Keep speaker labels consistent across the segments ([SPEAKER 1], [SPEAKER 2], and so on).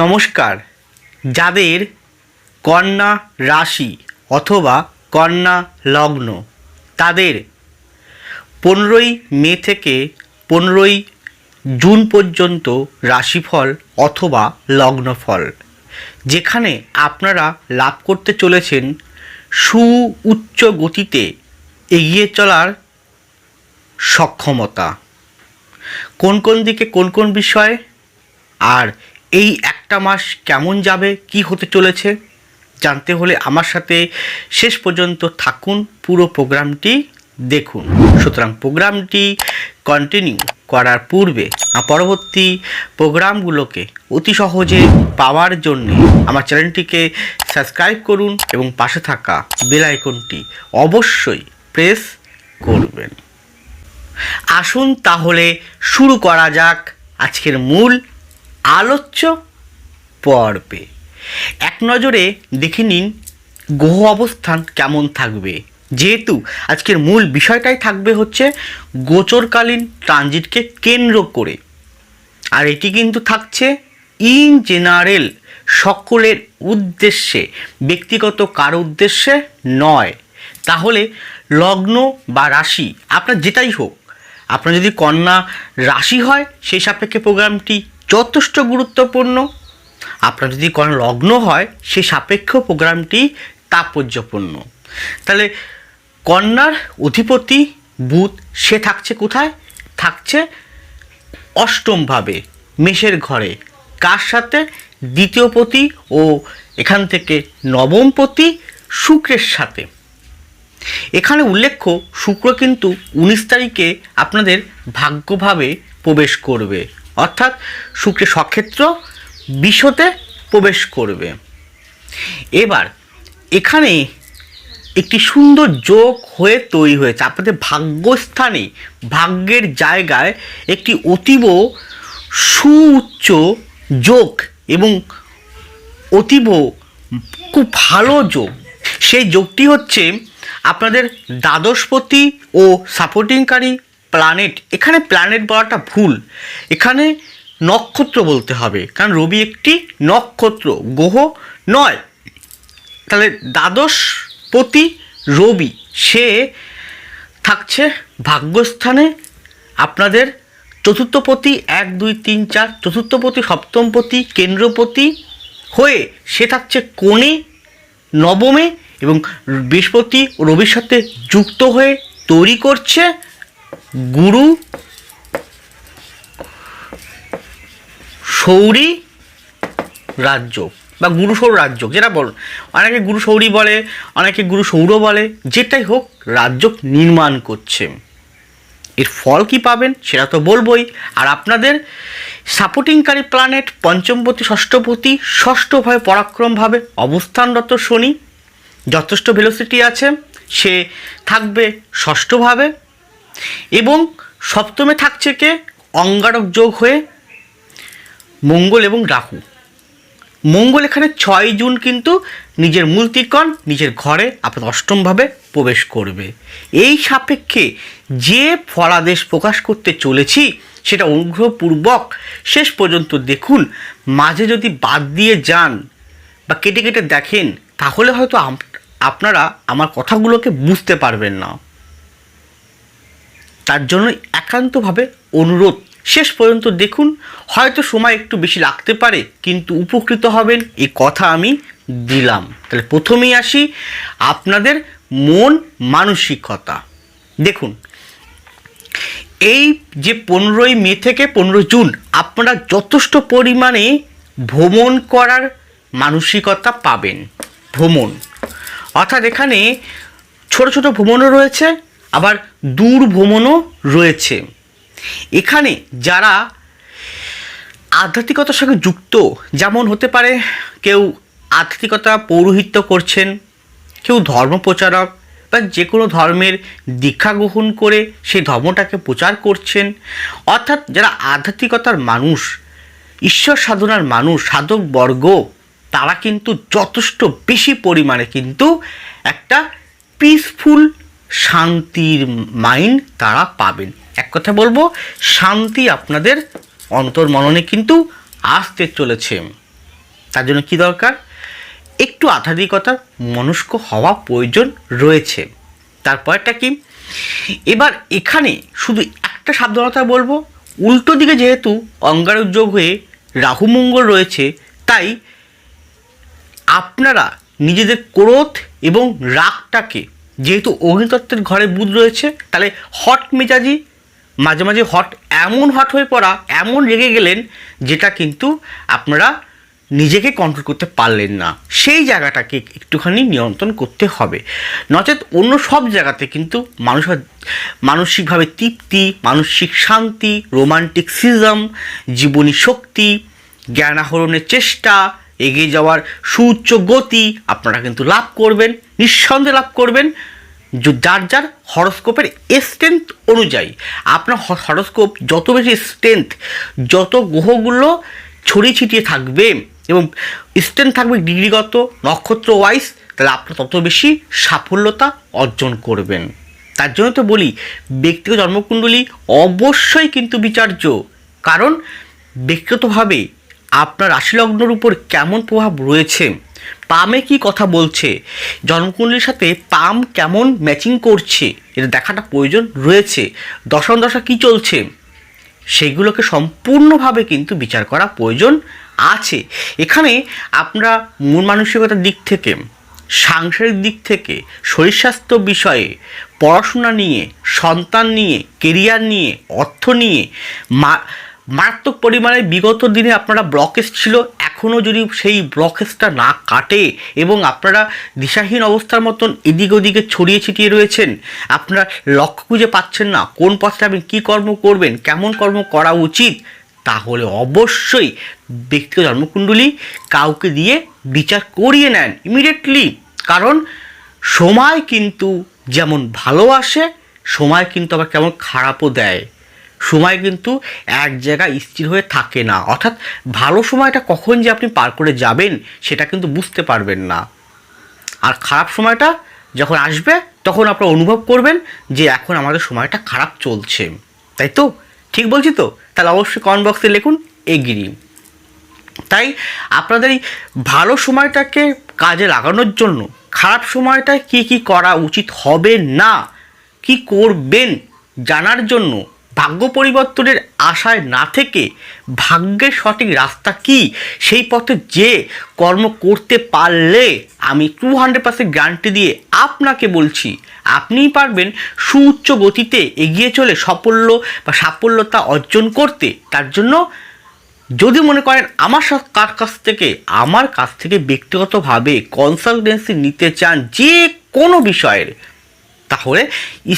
[SPEAKER 1] নমস্কার। যাদের কন্যা রাশি অথবা কন্যা লগ্ন, তাদের পনেরোই মে থেকে পনেরোই জুন পর্যন্ত রাশিফল অথবা লগ্নফল, যেখানে আপনারা লাভ করতে চলেছেন সু উচ্চ গতিতে এগিয়ে চলার সক্ষমতা। কোন কোন দিকে কোন কোন বিষয়ে? আর এই একটা মাস কেমন যাবে, কি হতে চলেছে, জানতে হলে আমার সাথে শেষ পর্যন্ত থাকুন, পুরো প্রোগ্রামটি দেখুন। সুতরাং প্রোগ্রামটি কন্টিনিউ করার পূর্বে পরবর্তী প্রোগ্রামগুলোকে অতি সহজে পাওয়ার জন্য আমার চ্যানেলটিকে সাবস্ক্রাইব করুন এবং পাশে থাকা বেল আইকনটি অবশ্যই প্রেস করবেন। আসুন তাহলে শুরু করা যাক আজকের মূল আলোচ্য পর্বে। এক নজরে দেখে নিন গ্রহ অবস্থান কেমন থাকবে। যেহেতু আজকের মূল বিষয়টাই থাকবে হচ্ছে গোচরকালীন ট্রানজিটকে কেন্দ্র করে। আর এটি কিন্তু থাকছে ইন জেনারেল সকলের উদ্দেশ্যে, ব্যক্তিগত কারও উদ্দেশ্যে নয়। তাহলে লগ্ন বা রাশি, আপনার যেটাই হোক, আপনার যদি কন্যা রাশি হয়, সেই সাপেক্ষে প্রোগ্রামটি যথেষ্ট গুরুত্বপূর্ণ। আপনার যদি কোনো লগ্ন হয় সেই সাপেক্ষ প্রোগ্রামটি তাৎপর্যপূর্ণ। তাহলে কন্যার অধিপতি, বুধ, সে থাকছে কোথায়? থাকছে অষ্টমভাবে, মেষের ঘরে। কার সাথে? দ্বিতীয় পতি ও এখান থেকে নবম পতি শুক্রের সাথে। এখানে উল্লেখ্য, শুক্র কিন্তু উনিশ তারিখে আপনাদের ভাগ্যভাবে প্রবেশ করবে। অর্থাৎ শুক্রের সক্ষেত্র বিশ্বতে প্রবেশ করবে। এবার এখানে একটি সুন্দর যোগ হয়ে তৈরি হয়েছে। আপনাদের ভাগ্যস্থানে, ভাগ্যের জায়গায় একটি অতীব সুউচ্চ যোগ এবং অতীব খুব ভালো যোগ। সেই যোগটি হচ্ছে আপনাদের দ্বাদশপতি ও সাপোর্টিংকারী প্ল্যানেট এখানে প্ল্যানেট বলাটা ভুল। এখানে নক্ষত্র বলতে হবে, কারণ রবি একটি নক্ষত্র, গ্রহ নয়। তাহলে দ্বাদশপতি রবি, সে থাকছে ভাগ্যস্থানে। আপনাদের চতুর্থপতি এক, দুই, তিন, চার চতুর্থপতি সপ্তমপতি কেন্দ্রপতি হয়ে সে থাকছে কোণে, নবমে এবং বৃহস্পতি রবির সাথে যুক্ত হয়ে তৈরি করছে। গুরু, সৌরি, রাজ্য বা গুরু, সৌর, রাজ্য, যেটা বল। অনেকে গুরু, সৌরি বলে, অনেকে গুরু, সৌর বলে, যেটাই হোক রাজ্য নির্মাণ করছে। এর ফল কি পাবেন সেটা তো বলবোই। আর আপনাদের সাপোর্টিংকারী প্ল্যানেট পঞ্চমপতি, ষষ্ঠপতি, ষষ্ঠভাবে পরাক্রমভাবে অবস্থানরত শনি, যথেষ্ট ভেলোসিটি আছে, সে থাকবে ষষ্ঠভাবে। এবং সপ্তমে থাকছে কে? অঙ্গারক যোগ হয়ে মঙ্গল এবং রাহু। মঙ্গল এখানে ছয় জুন কিন্তু নিজের মূল ত্রিকোণ, নিজের ঘরে আপনার অষ্টমভাবে প্রবেশ করবে। এই সাপেক্ষে যে ফলাদেশ প্রকাশ করতে চলেছি সেটা অনুগ্রহপূর্বক শেষ পর্যন্ত দেখুন। মাঝে যদি বাদ দিয়ে যান বা কেটে কেটে দেখেন, তাহলে হয়তো আপ- আপনারা আমার কথাগুলোকে বুঝতে পারবেন না। তার জন্য একান্তভাবে অনুরোধ। শেষ পর্যন্ত দেখুন, হয়তো সময় একটু বেশি লাগতে পারে, কিন্তু উপকৃত হবেন এই কথা আমি দিলাম। তাহলে প্রথমেই আসি আপনাদের মন মানসিকতা। দেখুন, এই যে পনেরোই মে থেকে পনেরো জুন, আপনারা যথেষ্ট পরিমাণে ভ্রমণ করার মানসিকতা পাবেন। ভ্রমণ। অর্থাৎ এখানে ছোট ছোট ভ্রমণও রয়েছে আবার দূর ভ্রমণও রয়েছে। এখানে যারা আধ্যাত্মিকতার সঙ্গে যুক্ত, যেমন হতে পারে কেউ আধ্যাত্মিকতা পৌরোহিত্য করছেন, কেউ ধর্ম প্রচারক বা যে কোনো ধর্মের দীক্ষা গ্রহণ করে সেই ধর্মটাকে প্রচার করছেন, অর্থাৎ যারা আধ্যাত্মিকতার মানুষ, ঈশ্বর সাধনার মানুষ সাধক বর্গ তারা কিন্তু যথেষ্ট বেশি পরিমাণে কিন্তু একটা পিসফুল শান্তির মাইন্ড তারা পাবেন। এক কথা বলব, শান্তি আপনাদের অন্তর্মননে কিন্তু আসতে চলেছে। তার জন্য কি দরকার? একটু আধ্যাত্মিকতার মনস্ক হওয়া প্রয়োজন রয়েছে। তারপরটা কি? এবার এখানে শুধু একটা সাবধানতা বলব, উল্টো দিকে যেহেতু অঙ্গারক যোগ হয়ে রাহু মঙ্গল রয়েছে, তাই আপনারা নিজেদের ক্রোধ এবং রাগটাকে যেহেতু অগ্নিতত্ত্বের ঘরে বুধ রয়েছে, তাহলে হট মেজাজি, মাঝে মাঝে হট এমন হট হয়ে পড়া, এমন রেগে গেলেন, যেটা কিন্তু আপনারা নিজেকে কন্ট্রোল করতে পারলেন না। সেই জায়গাটাকে একটুখানি নিয়ন্ত্রণ করতে হবে। নচেত অন্য সব জায়গাতে কিন্তু মানুষ মানসিকভাবে তৃপ্তি, মানসিক শান্তি রোমান্টিক সিজম জীবনী শক্তি, জ্ঞান আহরণের চেষ্টা এগিয়ে যাওয়ার সুউচ্চ গতি আপনারা কিন্তু লাভ করবেন, নিঃসন্দেহে লাভ করবেন। যার যার হরস্কোপের স্ট্রেংথ অনুযায়ী। আপনার হরস্কোপ যত বেশি স্ট্রেংথ যত গ্রহগুলো ছড়িয়ে ছিটিয়ে থাকবে এবং স্ট্রেংথ থাকবে ডিগ্রিগত নক্ষত্র ওয়াইজ তাহলে আপনার তত বেশি সাফল্যতা অর্জন করবেন। তার জন্য তো বলি, ব্যক্তিগত জন্মকুণ্ডলী অবশ্যই কিন্তু বিচার্য। কারণ ব্যক্তিগতভাবে আপনার রাশিলগ্নর উপর কেমন প্রভাব রয়েছে? পামে কি কথা বলছে? জন্মকুণ্ডলীর সাথে পাম কেমন ম্যাচিং করছে? এটা দেখাটা প্রয়োজন রয়েছে। দশম দশা কী চলছে? সেগুলোকে সম্পূর্ণভাবে কিন্তু বিচার করা প্রয়োজন আছে। এখানে আপনারা মন মানসিকতার দিক থেকে, সাংসারিক দিক থেকে, শরীর স্বাস্থ্য বিষয়ে, পড়াশোনা নিয়ে, সন্তান নিয়ে কেরিয়ার নিয়ে, অর্থ নিয়ে, মা মারাত্মক পরিমাণে বিগত দিনে আপনারা ব্লকেজ ছিল এখনও যদি সেই ব্লকেজটা না কাটে এবং আপনারা দিশাহীন অবস্থার মতন এদিক ওদিকে ছড়িয়ে ছিটিয়ে রয়েছেন, আপনারা লক্ষ্য খুঁজে পাচ্ছেন না কোন পথে আপনি কী কর্ম করবেন, কেমন কর্ম করা উচিত, তাহলে অবশ্যই ব্যক্তিগত জন্মকুণ্ডলী কাউকে দিয়ে বিচার করিয়ে নেন ইমিডিয়েটলি কারণ সময় কিন্তু যেমন ভালোবাসে, সময় কিন্তু আবার কেমন খারাপও দেয়। সময় কিন্তু এক জায়গায় স্থির হয়ে থাকে না। অর্থাৎ ভালো সময়টা কখন যে আপনি পার করে যাবেন, সেটা কিন্তু বুঝতে পারবেন না। আর খারাপ সময়টা যখন আসবে, তখন আপনারা অনুভব করবেন যে এখন আমাদের সময়টা খারাপ চলছে। তাই তো? ঠিক বলছি তো? তাহলে অবশ্যই কমেন্ট বক্সে লিখুন, এগ্রি। তাই আপনাদের এই ভালো সময়টাকে কাজে লাগানোর জন্য খারাপ সময়টায় কী কী করা উচিত হবে না, কি করবেন জানার জন্য ভাগ্য পরিবর্তনের আশায় না থেকে ভাগ্যের সঠিক রাস্তা কি? সেই পথে যে কর্ম করতে পারলে আমি টু হান্ড্রেড পার্সেন্ট গ্যারান্টি দিয়ে আপনাকে বলছি, আপনিই পারবেন সুউচ্চ গতিতে এগিয়ে চলে সাফল্য বা সাফল্যতা অর্জন করতে। তার জন্য যদি মনে করেন আমার কার কাছ থেকে, আমার কাছ থেকে ব্যক্তিগতভাবে কনসালটেন্সি নিতে চান যে কোনো বিষয়ের তাহলে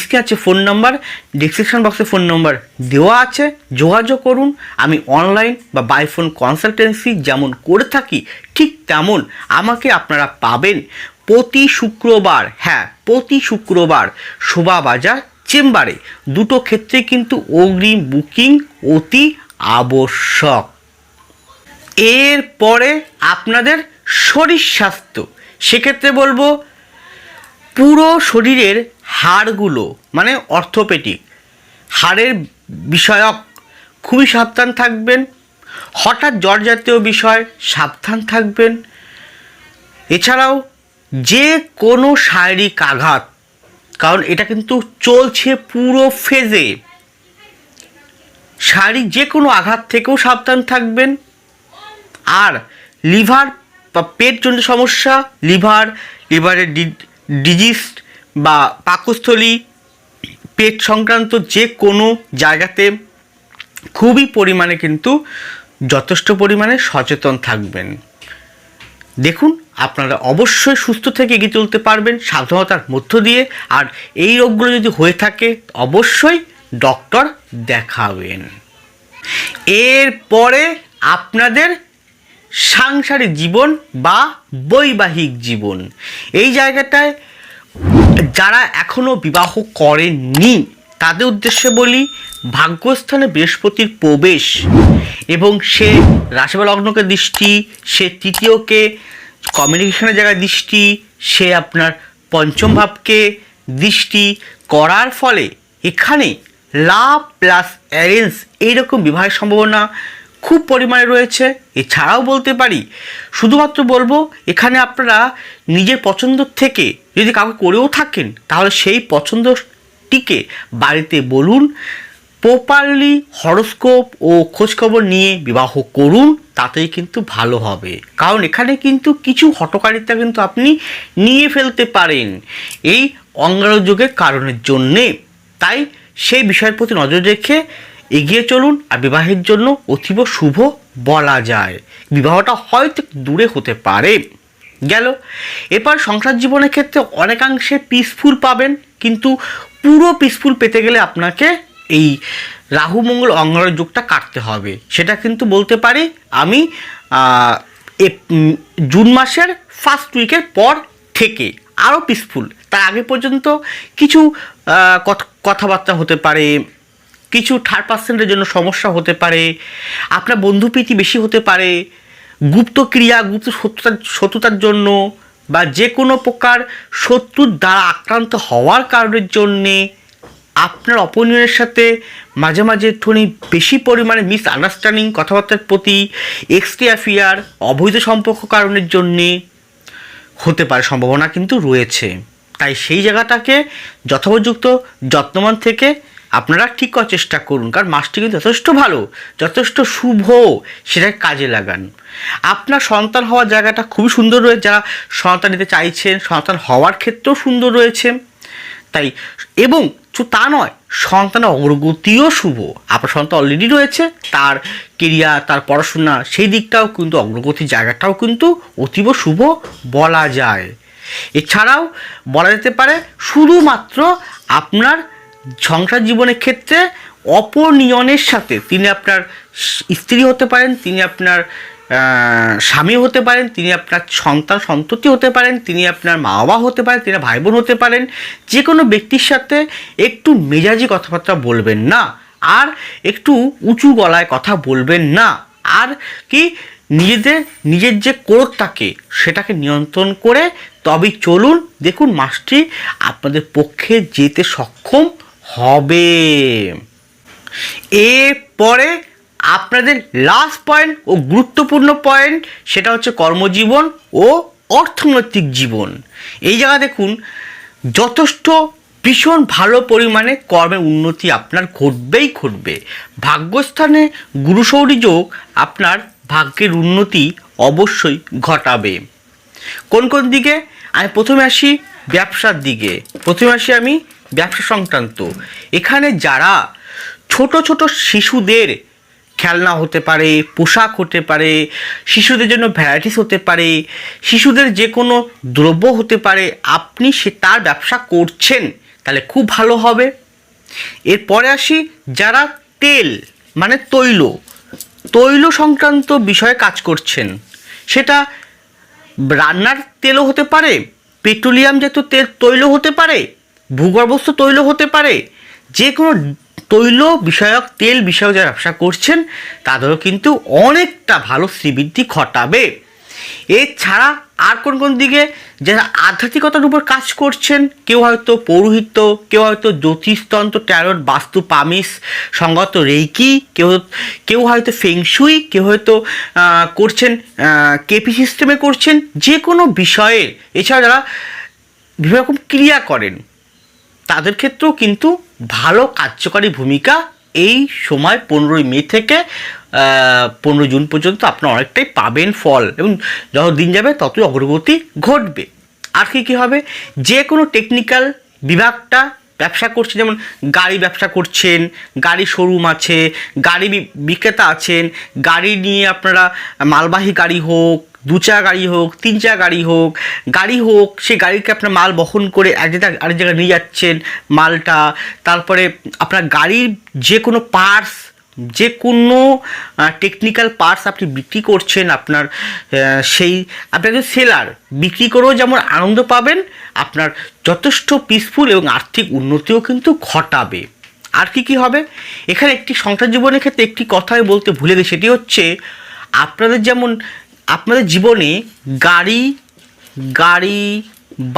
[SPEAKER 1] স্ক্রিনে আছে ফোন নাম্বার ডিসক্রিপশন বক্সে ফোন নাম্বার দেওয়া আছে, যোগাযোগ করুন। আমি অনলাইন বা বাই ফোন কনসালটেন্সি যেমন করে থাকি, ঠিক তেমন আমাকে আপনারা পাবেন প্রতি শুক্রবার হ্যাঁ প্রতি শুক্রবার শোভাবাজার চেম্বারে। দুটো ক্ষেত্রে কিন্তু অগ্রিম বুকিং অতি আবশ্যক। এরপরে আপনাদের শরীর স্বাস্থ্য। সেক্ষেত্রে বলব, পুরো শরীরের হাড়গুলো মানে অর্থোপেডিক হাড়ের বিষয়ক খুবই সাবধান থাকবেন। হঠাৎ জ্বর জাতীয় বিষয়, সাবধান থাকবেন। এছাড়াও যে কোনো শারীরিক আঘাত, কারণ এটা কিন্তু চলছে পুরো ফেজে শারীরিক যে কোনো আঘাত থেকেও সাবধান থাকবেন। আর লিভার বা পেটজনিত সমস্যা, লিভার, লিভারের ডিজিজ বা পাকস্থলী, পেট সংক্রান্ত যে কোনো জায়গাতে খুবই পরিমাণে কিন্তু যথেষ্ট পরিমাণে সচেতন থাকবেন। দেখুন, আপনারা অবশ্যই সুস্থ থেকে এগিয়ে চলতে পারবেন, সাবধানতার মধ্য দিয়ে। আর এই রোগগুলো যদি হয়ে থাকে, অবশ্যই ডক্টর দেখাবেন। এরপরে আপনাদের সাংসারিক জীবন বা বৈবাহিক জীবন। এই জায়গাটায় যারা এখনও বিবাহ করেননি, তাদের উদ্দেশ্যে বলি, ভাগ্যস্থানে বৃহস্পতির প্রবেশ এবং সে রাশিবা লগ্নকে দৃষ্টি, সে তৃতীয়কে কমিউনিকেশনের জায়গায় দৃষ্টি, সে আপনার পঞ্চম ভাবকে দৃষ্টি করার ফলে এখানে লাভ প্লাস অ্যারেঞ্জ এইরকম বিবাহের সম্ভাবনা খুব পরিমাণে রয়েছে। এছাড়াও বলতে পারি, শুধুমাত্র বলব, এখানে আপনারা নিজের পছন্দ থেকে যদি কাউকে করেও থাকেন, তাহলে সেই পছন্দটিকে বাড়িতে বলুন, প্রপারলি হরস্কোপ ও খোঁজখবর নিয়ে বিবাহ করুন, তাতেই কিন্তু ভালো হবে। কারণ এখানে কিন্তু কিছু হটকারিতা কিন্তু আপনি নিয়ে ফেলতে পারেন এই অঙ্গারযোগের কারণের জন্যে। তাই সেই বিষয়ের প্রতি নজর রেখে এগিয়ে চলুন আর বিবাহের জন্য অতীব শুভ বলা যায়। বিবাহটা হয়তো দূরে হতে পারে। গেল। এবার সংসার জীবনের ক্ষেত্রে অনেকাংশে পিসফুল পাবেন, কিন্তু পুরো পিসফুল পেতে গেলে আপনাকে এই রাহু, মঙ্গল অঙ্গারক যুগটা কাটতে হবে। সেটা কিন্তু বলতে পারি আমি জুন মাসের ফার্স্ট উইকের পর থেকে আরও পিসফুল তার আগে পর্যন্ত কিছু কথাবার্তা হতে পারে কিছু থার্ড পার্সেন্টের জন্য সমস্যা হতে পারে, আপনার বন্ধুপ্রীতি বেশি হতে পারে, গুপ্ত ক্রিয়া, গুপ্ত শত্রুতার শত্রুতার জন্য বা যে কোনো প্রকার শত্রুর দ্বারা আক্রান্ত হওয়ার কারণের জন্যে আপনার অপনিয়নের সাথে মাঝে মাঝে একটুখানি বেশি পরিমাণে মিস আন্ডারস্ট্যান্ডিং কথাবার্তার প্রতি এক্সট্রি অ্যাফেয়ার অবৈধ সম্পর্ক কারণের জন্যে হতে পারে সম্ভাবনা কিন্তু রয়েছে। তাই সেই জায়গাটাকে যথোপযুক্ত, যত্নবান থেকে আপনারা ঠিক করার চেষ্টা করুন, কারণ মাসটি কিন্তু যথেষ্ট ভালো, যথেষ্ট শুভ, সেটাকে কাজে লাগান। আপনার সন্তান হওয়ার জায়গাটা খুবই সুন্দর রয়েছে, যারা সন্তান নিতে চাইছেন, সন্তান হওয়ার ক্ষেত্রেও সুন্দর রয়েছে। তাই, এবং তা নয়, সন্তানের অগ্রগতিও শুভ। আপনার সন্তান অলরেডি রয়েছে, তার কেরিয়ার তার পড়াশোনা, সেই দিকটাও কিন্তু, অগ্রগতির জায়গাটাও কিন্তু অতীব শুভ বলা যায়। এছাড়াও বলা যেতে পারে, শুধুমাত্র আপনার সংসার জীবনের ক্ষেত্রে অপনিয়নের সাথে তিনি আপনার স্ত্রী হতে পারেন, তিনি আপনার স্বামী হতে পারেন, তিনি আপনার সন্তান, সন্ততি হতে পারেন, তিনি আপনার মা বাবা হতে পারেন, তিনি ভাই বোন হতে পারেন যে কোনো ব্যক্তির সাথে একটু মেজাজি কথাবার্তা বলবেন না, আর একটু উঁচু গলায় কথা বলবেন না, আর কি নিজেদের, নিজের যে ক্রোধটাকে সেটাকে নিয়ন্ত্রণ করে তবেই চলুন। দেখুন মাসটি আপনাদের পক্ষে যেতে সক্ষম। হবে। এরপরে আপনাদের লাস্ট পয়েন্ট ও গুরুত্বপূর্ণ পয়েন্ট সেটা হচ্ছে কর্মজীবন ও অর্থনৈতিক জীবন। এই জায়গা দেখুন, যথেষ্ট ভীষণ ভালো পরিমাণে কর্মের উন্নতি আপনার ঘটবেই ঘটবে। ভাগ্যস্থানে গুরুশৌরী যোগ আপনার ভাগ্যের উন্নতি অবশ্যই ঘটাবে। কোন কোন দিকে? আমি প্রথমে আসি ব্যবসার দিকে। প্রথমে আসি আমি ব্যবসা সংক্রান্ত। এখানে যারা ছোট ছোট শিশুদের খেলনা হতে পারে, পোশাক হতে পারে, শিশুদের জন্য ভ্যারাইটিস হতে পারে, শিশুদের যে কোনো দ্রব্য হতে পারে, আপনি সে তার ব্যবসা করছেন, তাহলে খুব ভালো হবে। এরপরে আসি যারা তেল মানে তৈল তৈল সংক্রান্ত বিষয়ে কাজ করছেন। সেটা রান্নার তেলও হতে পারে, পেট্রোলিয়াম জাতীয় তেল তৈল হতে পারে ভূগর্ভস্থ তৈল হতে পারে। যে কোনো তৈল বিষয়ক তেল বিষয়ক যারা ব্যবসা করছেন, তাদেরও কিন্তু অনেকটা ভালো শ্রীবৃদ্ধি ঘটাবে। এছাড়া আর কোন কোন দিকে যারা আধ্যাত্মিকতার উপর কাজ করছেন, কেউ হয়তো পৌরোহিত্য, কেউ হয়তো জ্যোতিষতন্ত্র, ট্যারট, বাস্তু, পামিস, সঙ্গত রেইকি, কেউ কেউ হয়তো ফেংশুই কেউ হয়তো করছেন কেপি সিস্টেমে করছেন যে কোনো বিষয়ে। এছাড়া যারা বিভিন্ন রকম ক্রিয়া করেন। তাদের ক্ষেত্রেও কিন্তু ভালো কার্যকারী ভূমিকা এই সময় পনেরোই মে থেকে পনেরো জুন পর্যন্ত আপনারা অনেকটাই পাবেন ফল এবং যত দিন যাবে ততই অগ্রগতি ঘটবে। আর কি কী হবে? যে কোনো টেকনিক্যাল বিভাগটা ব্যবসা করছে, যেমন গাড়ি ব্যবসা করছেন, গাড়ি শোরুম আছে, গাড়ি বিক্রেতা আছেন, গাড়ি নিয়ে আপনারা মালবাহী গাড়ি হোক, দু চা গাড়ি হোক, তিন চাকা গাড়ি হোক গাড়ি হোক, সেই গাড়িকে আপনার মাল বহন করে এক জায়গায় আরেক জায়গায় নিয়ে যাচ্ছেন মালটা। তারপরে আপনার গাড়ির যে কোনো পার্টস যে কোনো টেকনিক্যাল পার্টস আপনি বিক্রি করছেন আপনার সেই, আপনি একজন সেলার বিক্রি করেও যেমন আনন্দ পাবেন, আপনার যথেষ্ট পিসফুল এবং আর্থিক উন্নতিও কিন্তু ঘটাবে। আর কি কি হবে? এখানে একটি সংসার জীবনের ক্ষেত্রে একটি কথা আমি বলতে ভুলে গেছি, সেটি হচ্ছে আপনাদের যেমন, আপনাদের জীবনে গাড়ি গাড়ি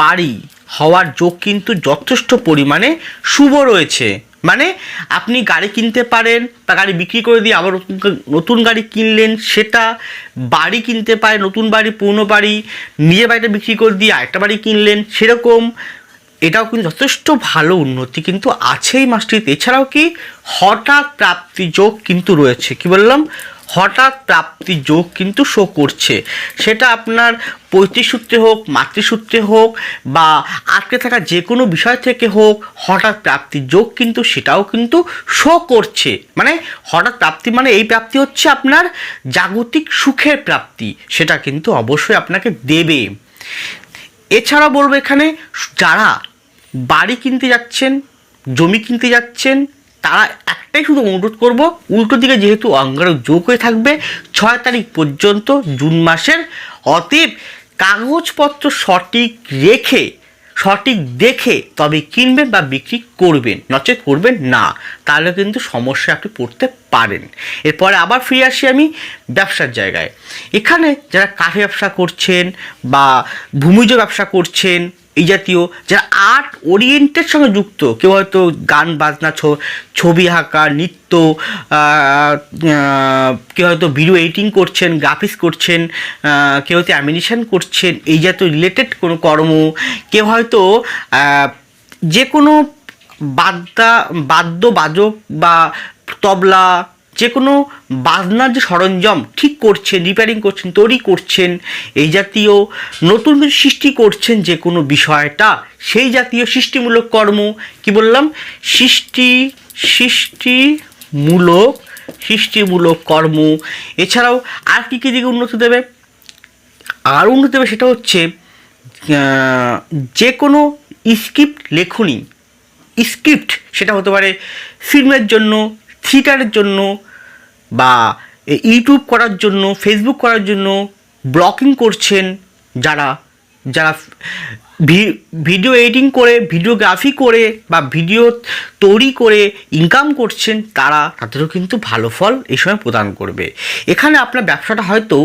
[SPEAKER 1] বাড়ি হওয়ার যোগ কিন্তু যথেষ্ট পরিমাণে শুভ রয়েছে। মানে আপনি গাড়ি কিনতে পারেন, বা গাড়ি বিক্রি করে দিয়ে আবার নতুন গাড়ি কিনলেন, সেটা বাড়ি কিনতে পারে নতুন বাড়ি, পুরনো বাড়ি, নিজের বাড়িটা বিক্রি করে দিয়ে আরেকটা বাড়ি কিনলেন, সেরকম এটাও কিন্তু যথেষ্ট ভালো উন্নতি কিন্তু আছে এই মাসটিতে। এছাড়াও কি হঠাৎ প্রাপ্তি যোগ কিন্তু রয়েছে, কি বললাম? হঠাৎ প্রাপ্তি যোগ কিন্তু শো করছে। সেটা আপনার পৈতৃক সূত্রে হোক, মাতৃসূত্রে হোক, বা আটকে থাকা যে কোনো বিষয় থেকে হোক, হঠাৎ প্রাপ্তি যোগ কিন্তু সেটাও কিন্তু শো করছে। মানে হঠাৎ প্রাপ্তি মানে এই প্রাপ্তি হচ্ছে আপনার জাগতিক সুখের প্রাপ্তি, সেটা কিন্তু অবশ্যই আপনাকে দেবে। এছাড়া বলব এখানে, যারা বাড়ি কিনতে যাচ্ছেন, জমি কিনতে যাচ্ছেন তারা একটাই শুধু অনুরোধ করব, উল্টো দিকে যেহেতু অঙ্গারক যোগ হয়ে থাকবে, ছয় তারিখ পর্যন্ত জুন মাসের অতএব কাগজপত্র সঠিক রেখে, সঠিক দেখে তবে কিনবেন বা বিক্রি করবেন, নচেত করবেন না। তাহলে কিন্তু সমস্যা আপনি পড়তে পারেন। এরপরে আবার ফিরে আসি আমি ব্যবসার জায়গায়। এখানে যারা কাঠে ব্যবসা করছেন বা ভূমিজ ব্যবসা করছেন এই জাতীয় যারা আর্ট ওরিয়েন্টের সঙ্গে যুক্ত, কেউ হয়তো গান, বাজনা ছবি আঁকা নৃত্য কেউ হয়তো ভিডিও এডিটিং করছেন গ্রাফিক্স করছেন কেউ হয়তো অ্যামিনেশন করছেন, এই জাতীয় রিলেটেড কোনো কর্ম, কেউ হয়তো যে কোনো বাদ্যা বাদ্য বাজক বা তবলা যে কোনো বাজনার যে সরঞ্জাম ঠিক করছেন রিপেয়ারিং করছেন, তৈরি করছেন, এই জাতীয় নতুন কিছু সৃষ্টি করছেন যে কোনো বিষয়টা, সেই জাতীয় সৃষ্টিমূলক কর্ম, কি বললাম? সৃষ্টি, সৃষ্টিমূলক সৃষ্টিমূলক কর্ম। এছাড়াও আর কী কী দিকে উন্নতি দেবে? আর উন্নতি দেবে সেটা হচ্ছে যে কোনো স্ক্রিপ্ট লেখনি স্ক্রিপ্ট সেটা হতে পারে ফিল্মের জন্য থিয়েটারের জন্য বা ইউটিউব করার জন্য ফেসবুক করার জন্য ব্লগিং করছেন যারা যারা ভিডিও এডিটিং করে, ভিডিওগ্রাফি করে বা ভিডিও তৈরি করে ইনকাম করছেন, তারা, তাদেরও কিন্তু ভালো ফল এই সময় প্রদান করবে। এখানে আপনার ব্যবসাটা হয়তো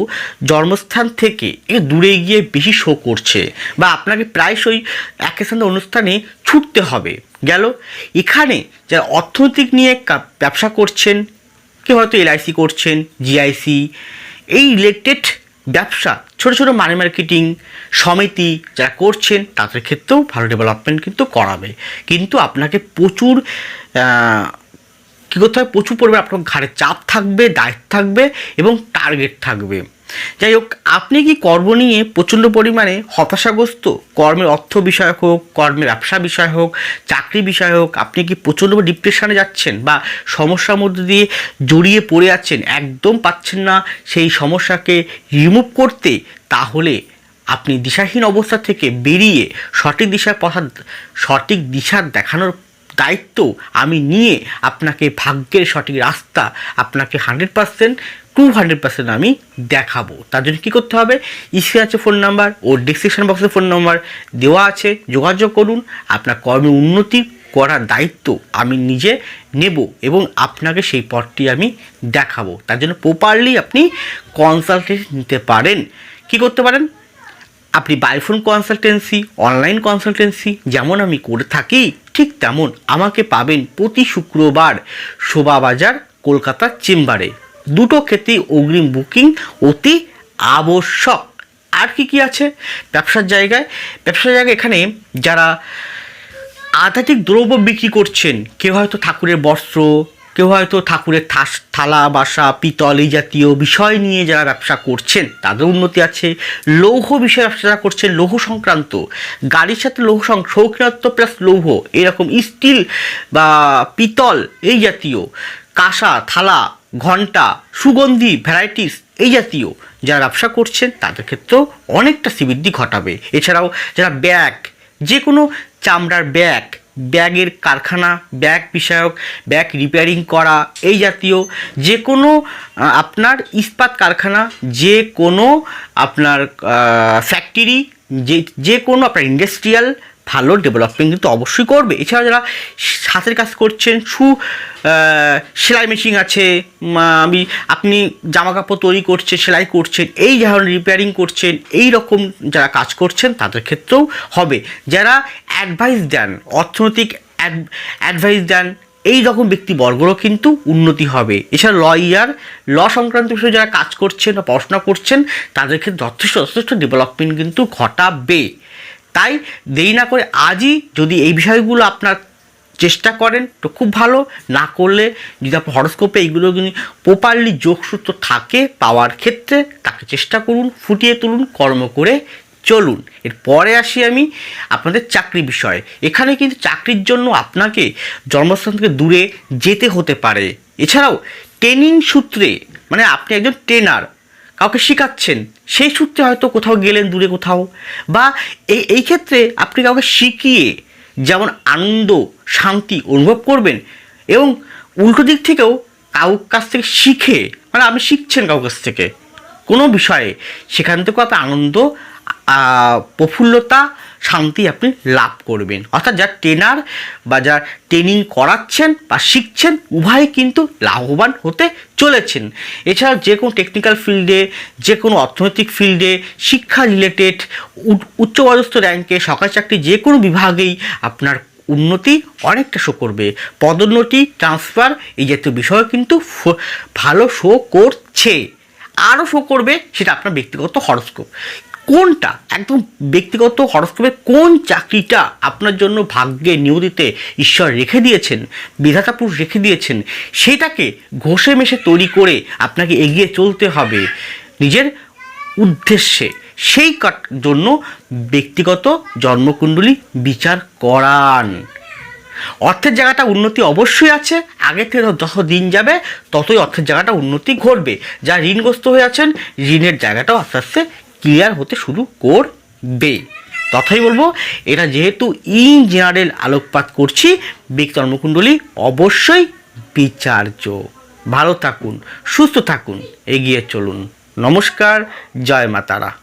[SPEAKER 1] জন্মস্থান থেকে দূরে গিয়ে বেশি শো করছে বা আপনাকে প্রায়শই এক স্থানে অনুষ্ঠানে ছুটতে হবে। গেল? এখানে যারা অর্থনৈতিক নিয়ে ব্যবসা করছেন কেউ হয়তো এলআইসি করছেন জিআইসি এই রিলেটেড ব্যবসা, ছোট ছোট মানি মার্কেটিং সমিতি যারা করছেন, তাদের ক্ষেত্রেও ভালো ডেভেলপমেন্ট কিন্তু করাবে। কিন্তু আপনাকে প্রচুর কী করতে হবে? প্রচুর পরিমাণে আপনার ঘাড়ে চাপ থাকবে, দায়িত্ব থাকবে এবং টার্গেট থাকবে। যাই হোক, আপনি কি কর্ম নিয়ে প্রচণ্ড পরিমাণে হতাশাগ্রস্ত? কর্মের অর্থ বিষয় হোক, কর্মের ব্যবসা বিষয় হোক, চাকরি বিষয় হোক, আপনি কি প্রচণ্ড ডিপ্রেশনে যাচ্ছেন বা সমস্যার মধ্যে দিয়ে জড়িয়ে পড়ে আছেন, একদম পাচ্ছেন না সেই সমস্যাকে রিমুভ করতে? তাহলে আপনি দিশাহীন অবস্থা থেকে বেরিয়ে সঠিক দিশার পথা, সঠিক দিশার দেখানোর দায়িত্ব আমি নিয়ে আপনাকে ভাগ্যের সঠিক রাস্তা, আপনাকে hundred percent to hundred percent আমি দেখাবো। তার জন্য কী করতে হবে? স্ক্রিন আছে ফোন নাম্বার ও ডিসক্রিপশন বক্সে ফোন নাম্বার দেওয়া আছে, যোগাযোগ করুন। আপনার কর্মের উন্নতি করার দায়িত্ব আমি নিজে নেব এবং আপনাকে সেই পথটি আমি দেখাবো। তার জন্য প্রপারলি আপনি কনসালটেন্ট নিতে পারেন। কি করতে পারেন? আপনি বাইফোন কনসালটেন্সি অনলাইন কনসালটেন্সি যেমন আমি করে থাকি, ঠিক তেমন আমাকে পাবেন প্রতি শুক্রবার শোভাবাজার কলকাতার চেম্বারে। দুটো ক্ষেত্রেই অগ্রিম বুকিং অতি আবশ্যক। আর কি কি আছে? ব্যবসার জায়গায় ব্যবসার জায়গায় এখানে যারা আধ্যাত্মিক দ্রব্য বিক্রি করছেন, কেউ হয়তো ঠাকুরের বস্ত্র, কেউ হয়তো ঠাকুরের থাস, থালা, বাসা, পিতল এই জাতীয় বিষয় নিয়ে যারা ব্যবসা করছেন, তাদের উন্নতি আছে। লৌহ বিষয়ে ব্যবসা যারা করছেন, লৌহ সংক্রান্ত, গাড়ির সাথে লৌহ সং শৌখিনত্ব প্লাস লৌহ, এরকম স্টিল বা পিতল এই জাতীয়, কাঁসা, থালা ঘণ্টা সুগন্ধি ভ্যারাইটিস এই জাতীয় যারা ব্যবসা করছেন, তাদের ক্ষেত্রেও অনেকটা শ্রীবৃদ্ধি ঘটাবে। এছাড়াও যারা ব্যাগ যে কোনো চামড়ার ব্যাগ, ব্যাগের কারখানা, ব্যাগ বিষয়ক, ব্যাগ রিপেয়ারিং করা এই জাতীয় যে কোনো আপনার ইস্পাত কারখানা যে কোনো আপনার ফ্যাক্টরি যে যে কোনো আপনার ইন্ডাস্ট্রিয়াল ভালো ডেভেলপমেন্ট কিন্তু অবশ্যই করবে। এছাড়া যারা হাতের কাজ করছেন আহ, সেলাই মেশিন আছে আমি আপনি জামা কাপড় তৈরি করছেন সেলাই করছেন এই ধরনের রিপেয়ারিং করছেন এই রকম যারা কাজ করছেন তাদের ক্ষেত্রেও হবে। যারা অ্যাডভাইস দেন অর্থনৈতিক অ্যাডভাইস দেন এই রকম ব্যক্তিবর্গরও কিন্তু উন্নতি হবে। এছাড়া লয়ার ল সংক্রান্ত বিষয়ে যারা কাজ করছেন বা পড়াশোনা করছেন তাদের ক্ষেত্রে যথেষ্ট যথেষ্ট ডেভেলপমেন্ট কিন্তু ঘটাবে। তাই দেরি না করে আজই যদি এই বিষয়গুলো আপনার চেষ্টা করেন, তো খুব ভালো। না করলে যদি আপনার হরস্কোপে এইগুলো কিন্তু প্রপারলি যোগসূত্র থাকে পাওয়ার ক্ষেত্রে, তাকে চেষ্টা করুন, ফুটিয়ে তুলুন, কর্ম করে চলুন। এরপরে আসি আমি আপনাদের চাকরি বিষয়ে। এখানে কিন্তু চাকরির জন্য আপনাকে জন্মস্থান থেকে দূরে যেতে হতে পারে। এছাড়াও ট্রেনিং সূত্রে মানে আপনি একজন ট্রেনার কাউকে শেখাচ্ছেন, সেই সূত্রে হয়তো কোথাও গেলেন, দূরে কোথাও। বা এই এই ক্ষেত্রে আপনি কাউকে শিখিয়ে যেমন আনন্দ, শান্তি অনুভব করবেন এবং উল্টো দিক থেকেও কাউ কাছ থেকে শিখে মানে আপনি শিখছেন কাউ কাছ থেকে। কোনো বিষয়ে সেখান থেকেও আপনি আনন্দ প্রফুল্লতা শান্তি আপনি লাভ করবেন। অর্থাৎ যার ট্রেনার বা যার ট্রেনিং করাচ্ছেন বা শিখছেন উভয়ে কিন্তু লাভবান হতে চলেছেন। এছাড়া যে কোনো টেকনিক্যাল ফিল্ডে যে কোনো অর্থনৈতিক ফিল্ডে শিক্ষা রিলেটেড উচ্চপদস্থ র্যাঙ্কে সরকারি চাকরি যে কোনো বিভাগেই আপনার উন্নতি অনেকটা শো করবে। পদোন্নতি ট্রান্সফার এই জাতীয় বিষয় কিন্তু ভালো শো করছে। আরও শো করবে সেটা আপনার ব্যক্তিগত হরস্কোপ কোনটা, একদম ব্যক্তিগত হরস্কোপে কোন চাকরিটা আপনার জন্য ভাগ্যে নিয়তিতে ঈশ্বর রেখে দিয়েছেন, বিধাতা পুরুষ রেখে দিয়েছেন, সেটাকে ঘষে মেশে তৈরি করে আপনাকে এগিয়ে চলতে হবে নিজের উদ্দেশ্যে। সেই জন্য ব্যক্তিগত জন্মকুণ্ডলী বিচার করান। অর্থের জায়গাটা উন্নতি অবশ্যই আছে, আগে থেকে যত দিন যাবে ততই অর্থের জায়গাটা উন্নতি ঘটবে। যা ঋণগ্রস্ত হয়ে আছেন, ঋণের জায়গাটাও আস্তে আস্তে ক্লিয়ার হতে শুরু করবে। তথাই বলব, এটা যেহেতু ইন জেনারেল আলোকপাত করছি বিকর্মকুণ্ডলী অবশ্যই বিচার্য। ভালো থাকুন, সুস্থ থাকুন, এগিয়ে চলুন। নমস্কার, জয় মাতারা।